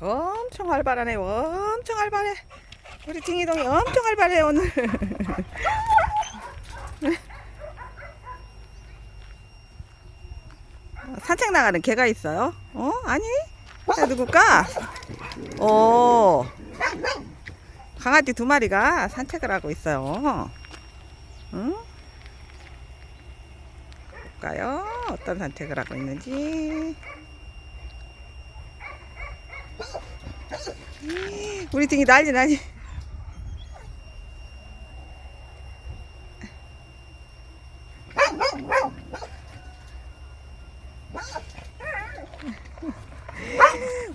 엄청 활발하네. 엄청 활발해. 우리 딩이동이 엄청 활발해 오늘. 산책 나가는 개가 있어요? 어? 아니? 야, 누굴까? 오. 강아지 두 마리가 산책을 하고 있어요. 응? 볼까요? 어떤 산책을 하고 있는지. 우리 등이 난리 난리.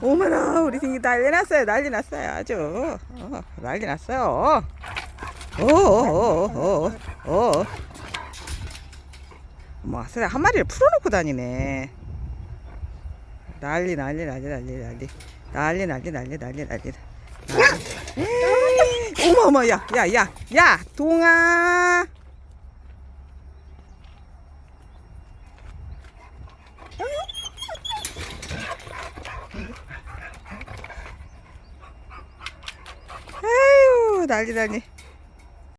어머나 우리 등이 난리 났어요 난리 났어요 아주. 어, 난리 났어요. 오오오오오 뭐 세상 한 마리를 풀어놓고 다니네 난리 난리 난리 난리 난리. 난리 난리 난리 난리 난리. 난리 어머 어머 야야 야 야 동아. 아유 난리 난리